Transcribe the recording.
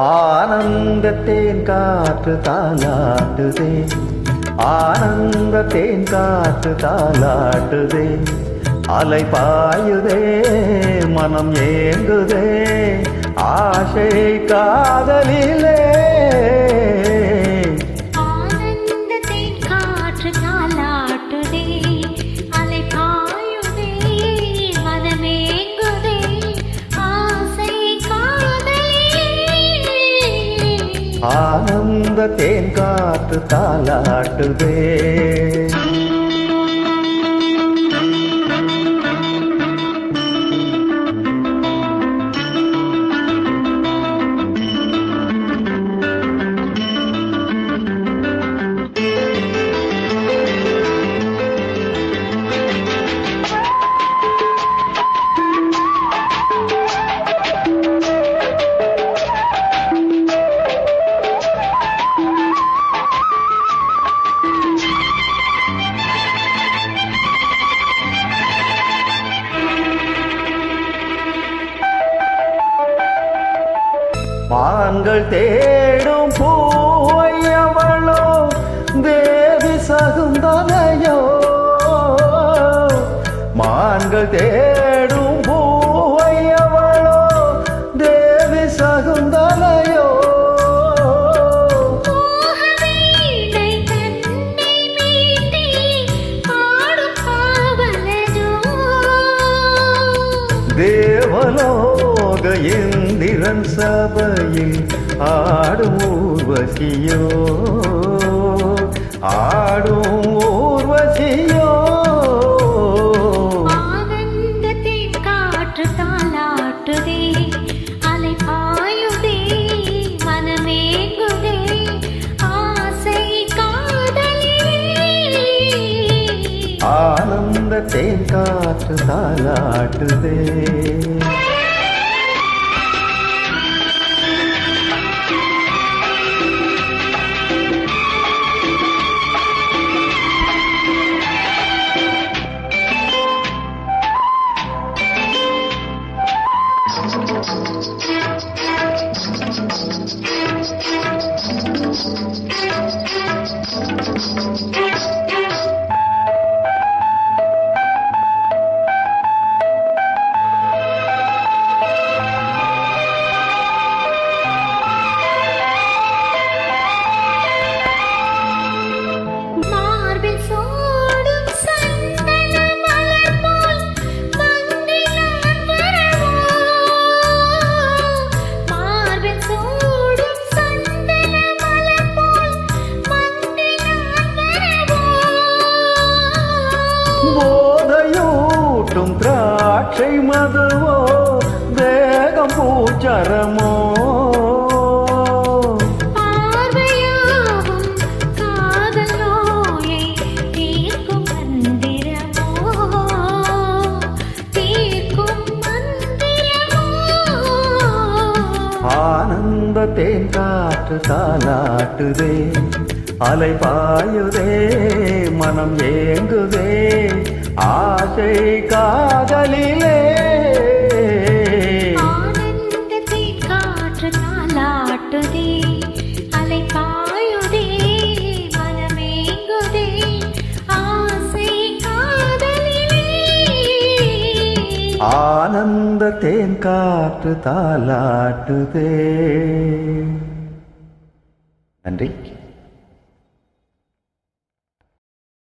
ஆனந்தத்தேன் காற்று தாளாட்டுதே. ஆனந்தத்தேன் காற்று தாளாட்டுதே. அலை பாயுதே மனம் ஏங்குதே. ஆசை காதலிலே ஆனந்த தேன் காத்து தாலாட்டுதே தாங்கள் தேடும் பூவை அவளோ தேவி சகுந்தனையோ மான்கள் தேடும் பூவை அவளோ தேவி சகுந்தனையோ மோகவீணை தேவலோக இந்திரன் சபையில் ஆடும் ஊர்வசியோ? ஆடும் ஊர்வசியோ? ஆனந்தத்தை காற்று தாலாட்டுதே அலை பாயுதே மனமேங்குதே ஆசை காதலிலே ஆனந்த தேன் காற்று தாலாட்டுதே போதையூட்டும் திராட்சை மதுவோ தேகம் பூச்சரமோ. ஆனந்த தேன் காற்று தாலாட்டுதே அலை பாயுதே மனம் ஏங்குதே. ஆசை காதலிலே. ஆனந்தத்தை காற்று தாலாட்டுதே அலை பாயுதே மனமேங்குதே ஆசை காதலிலே. ஆனந்த தேன் காற்று தாலாட்டுதே நன்றி.